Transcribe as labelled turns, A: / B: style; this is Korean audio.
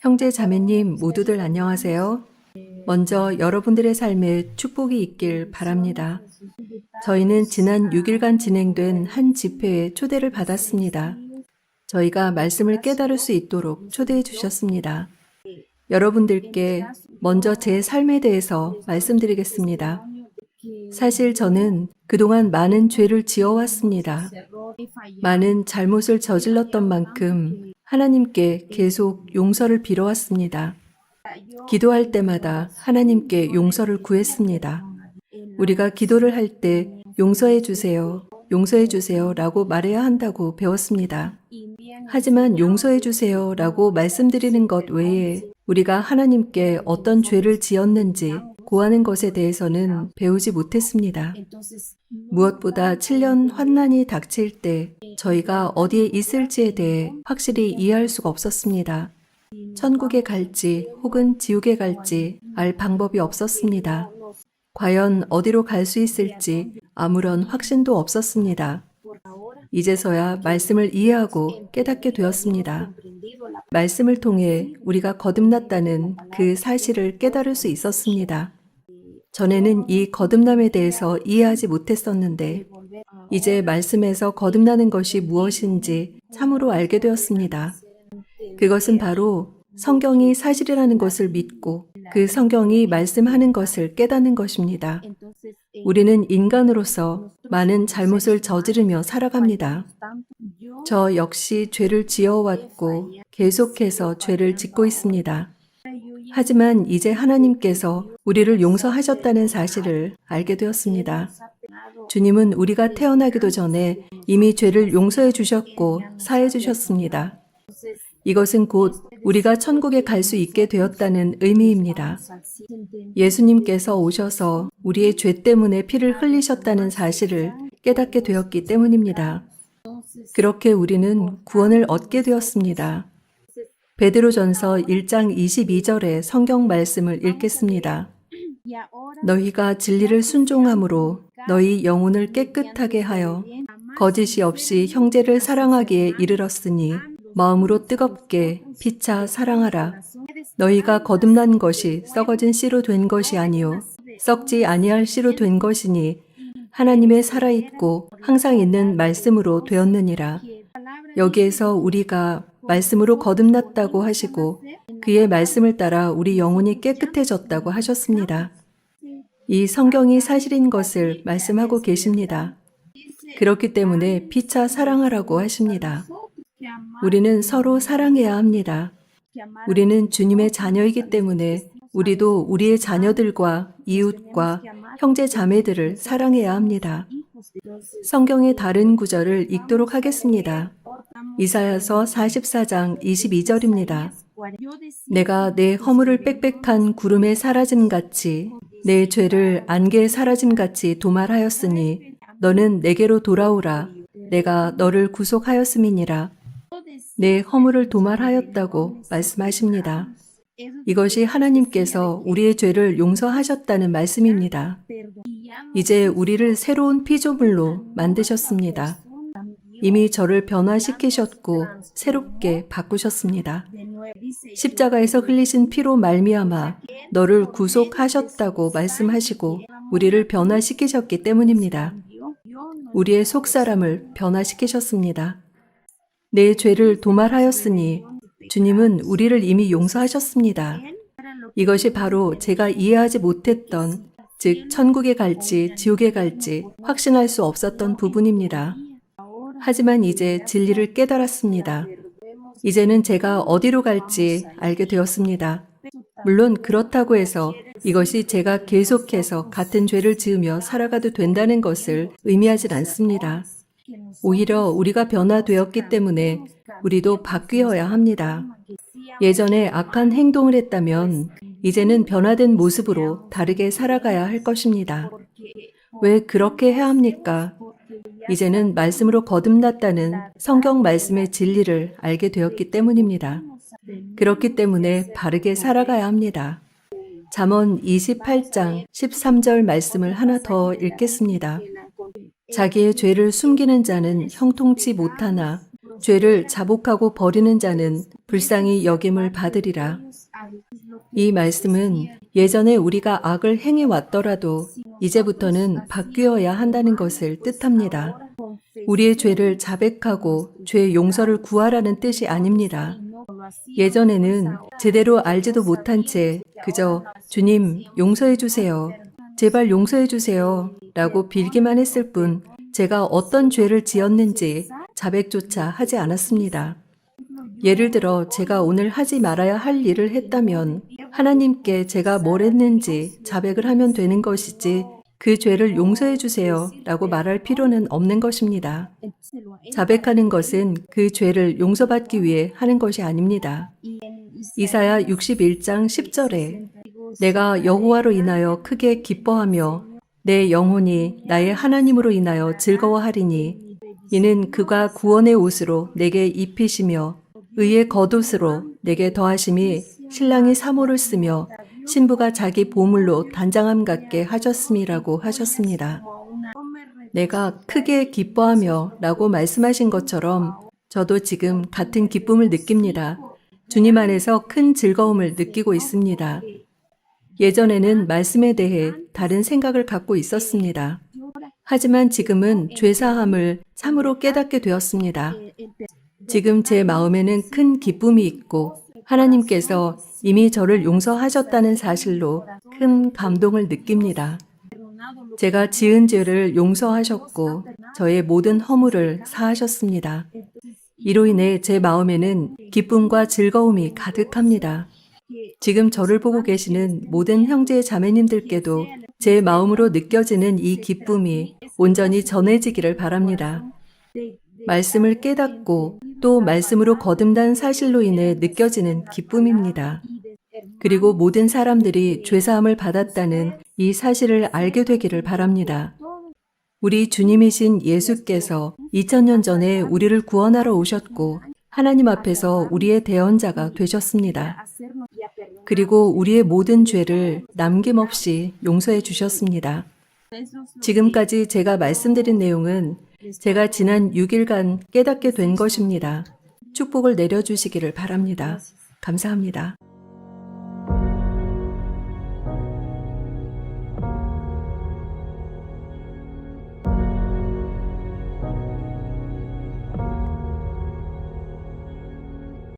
A: 형제 자매님 모두들 안녕하세요. 먼저 여러분들의 삶에 축복이 있길 바랍니다. 저희는 지난 6일간 진행된 한 집회에 초대를 받았습니다. 저희가 말씀을 깨달을 수 있도록 초대해 주셨습니다. 여러분들께 먼저 제 삶에 대해서 말씀드리겠습니다. 사실 저는 그동안 많은 죄를 지어왔습니다. 많은 잘못을 저질렀던 만큼 하나님께 계속 용서를 빌어왔습니다. 기도할 때마다 하나님께 용서를 구했습니다. 우리가 기도를 할 때 용서해 주세요, 용서해 주세요 라고 말해야 한다고 배웠습니다. 하지만 용서해 주세요 라고 말씀드리는 것 외에 우리가 하나님께 어떤 죄를 지었는지 고하는 것에 대해서는 배우지 못했습니다. 무엇보다 7년 환난이 닥칠 때 저희가 어디에 있을지에 대해 확실히 이해할 수가 없었습니다. 천국에 갈지 혹은 지옥에 갈지 알 방법이 없었습니다. 과연 어디로 갈 수 있을지 아무런 확신도 없었습니다. 이제서야 말씀을 이해하고 깨닫게 되었습니다. 말씀을 통해 우리가 거듭났다는 그 사실을 깨달을 수 있었습니다. 전에는 이 거듭남에 대해서 이해하지 못했었는데, 이제 말씀에서 거듭나는 것이 무엇인지 참으로 알게 되었습니다. 그것은 바로 성경이 사실이라는 것을 믿고 그 성경이 말씀하는 것을 깨닫는 것입니다. 우리는 인간으로서 많은 잘못을 저지르며 살아갑니다. 저 역시 죄를 지어왔고 계속해서 죄를 짓고 있습니다. 하지만 이제 하나님께서 우리를 용서하셨다는 사실을 알게 되었습니다. 주님은 우리가 태어나기도 전에 이미 죄를 용서해 주셨고 사해 주셨습니다. 이것은 곧 우리가 천국에 갈 수 있게 되었다는 의미입니다. 예수님께서 오셔서 우리의 죄 때문에 피를 흘리셨다는 사실을 깨닫게 되었기 때문입니다. 그렇게 우리는 구원을 얻게 되었습니다. 베드로전서 1장 22절의 성경 말씀을 읽겠습니다. 너희가 진리를 순종함으로 너희 영혼을 깨끗하게 하여 거짓이 없이 형제를 사랑하기에 이르렀으니 마음으로 뜨겁게 피차 사랑하라. 너희가 거듭난 것이 썩어진 씨로 된 것이 아니요 썩지 아니할 씨로 된 것이니 하나님의 살아있고 항상 있는 말씀으로 되었느니라. 여기에서 우리가 말씀으로 거듭났다고 하시고 그의 말씀을 따라 우리 영혼이 깨끗해졌다고 하셨습니다. 이 성경이 사실인 것을 말씀하고 계십니다. 그렇기 때문에 피차 사랑하라고 하십니다. 우리는 서로 사랑해야 합니다. 우리는 주님의 자녀이기 때문에 우리도 우리의 자녀들과 이웃과 형제 자매들을 사랑해야 합니다. 성경의 다른 구절을 읽도록 하겠습니다. 이사야서 44장 22절입니다. 내가 내 허물을 빽빽한 구름에 사라짐 같이 내 죄를 안개에 사라짐 같이 도말하였으니 너는 내게로 돌아오라 내가 너를 구속하였음이니라 내 허물을 도말하였다고 말씀하십니다. 이것이 하나님께서 우리의 죄를 용서하셨다는 말씀입니다. 이제 우리를 새로운 피조물로 만드셨습니다. 이미 저를 변화시키셨고 새롭게 바꾸셨습니다. 십자가에서 흘리신 피로 말미암아 너를 구속하셨다고 말씀하시고 우리를 변화시키셨기 때문입니다. 우리의 속사람을 변화시키셨습니다. 내 죄를 도말하였으니 주님은 우리를 이미 용서하셨습니다. 이것이 바로 제가 이해하지 못했던, 즉, 천국에 갈지 지옥에 갈지 확신할 수 없었던 부분입니다. 하지만 이제 진리를 깨달았습니다. 이제는 제가 어디로 갈지 알게 되었습니다. 물론 그렇다고 해서 이것이 제가 계속해서 같은 죄를 지으며 살아가도 된다는 것을 의미하진 않습니다. 오히려 우리가 변화되었기 때문에 우리도 바뀌어야 합니다. 예전에 악한 행동을 했다면 이제는 변화된 모습으로 다르게 살아가야 할 것입니다. 왜 그렇게 해야 합니까? 이제는 말씀으로 거듭났다는 성경 말씀의 진리를 알게 되었기 때문입니다. 그렇기 때문에 바르게 살아가야 합니다. 잠언 28장 13절 말씀을 하나 더 읽겠습니다. 자기의 죄를 숨기는 자는 형통치 못하나 죄를 자복하고 버리는 자는 불쌍히 여김을 받으리라. 이 말씀은 예전에 우리가 악을 행해 왔더라도 이제부터는 바뀌어야 한다는 것을 뜻합니다. 우리의 죄를 자백하고 죄의 용서를 구하라는 뜻이 아닙니다. 예전에는 제대로 알지도 못한 채 그저 주님 용서해 주세요. 제발 용서해 주세요. 라고 빌기만 했을 뿐 제가 어떤 죄를 지었는지 자백조차 하지 않았습니다. 예를 들어 제가 오늘 하지 말아야 할 일을 했다면 하나님께 제가 뭘 했는지 자백을 하면 되는 것이지 그 죄를 용서해 주세요 라고 말할 필요는 없는 것입니다. 자백하는 것은 그 죄를 용서받기 위해 하는 것이 아닙니다. 이사야 61장 10절에 내가 여호와로 인하여 크게 기뻐하며 내 영혼이 나의 하나님으로 인하여 즐거워하리니 이는 그가 구원의 옷으로 내게 입히시며 의의 겉옷으로 내게 더하심이 신랑이 사모를 쓰며 신부가 자기 보물로 단장함 같게 하셨음이라고 하셨습니다. 내가 크게 기뻐하며 라고 말씀하신 것처럼 저도 지금 같은 기쁨을 느낍니다. 주님 안에서 큰 즐거움을 느끼고 있습니다. 예전에는 말씀에 대해 다른 생각을 갖고 있었습니다. 하지만 지금은 죄사함을 참으로 깨닫게 되었습니다. 지금 제 마음에는 큰 기쁨이 있고 하나님께서 이미 저를 용서하셨다는 사실로 큰 감동을 느낍니다. 제가 지은 죄를 용서하셨고 저의 모든 허물을 사하셨습니다. 이로 인해 제 마음에는 기쁨과 즐거움이 가득합니다. 지금 저를 보고 계시는 모든 형제 자매님들께도 제 마음으로 느껴지는 이 기쁨이 온전히 전해지기를 바랍니다. 말씀을 깨닫고 또 말씀으로 거듭난 사실로 인해 느껴지는 기쁨입니다. 그리고 모든 사람들이 죄사함을 받았다는 이 사실을 알게 되기를 바랍니다. 우리 주님이신 예수께서 2000년 전에 우리를 구원하러 오셨고 하나님 앞에서 우리의 대언자가 되셨습니다. 그리고 우리의 모든 죄를 남김없이 용서해 주셨습니다. 지금까지 제가 말씀드린 내용은 제가 지난 6일간 깨닫게 된 것입니다. 축복을 내려주시기를 바랍니다. 감사합니다.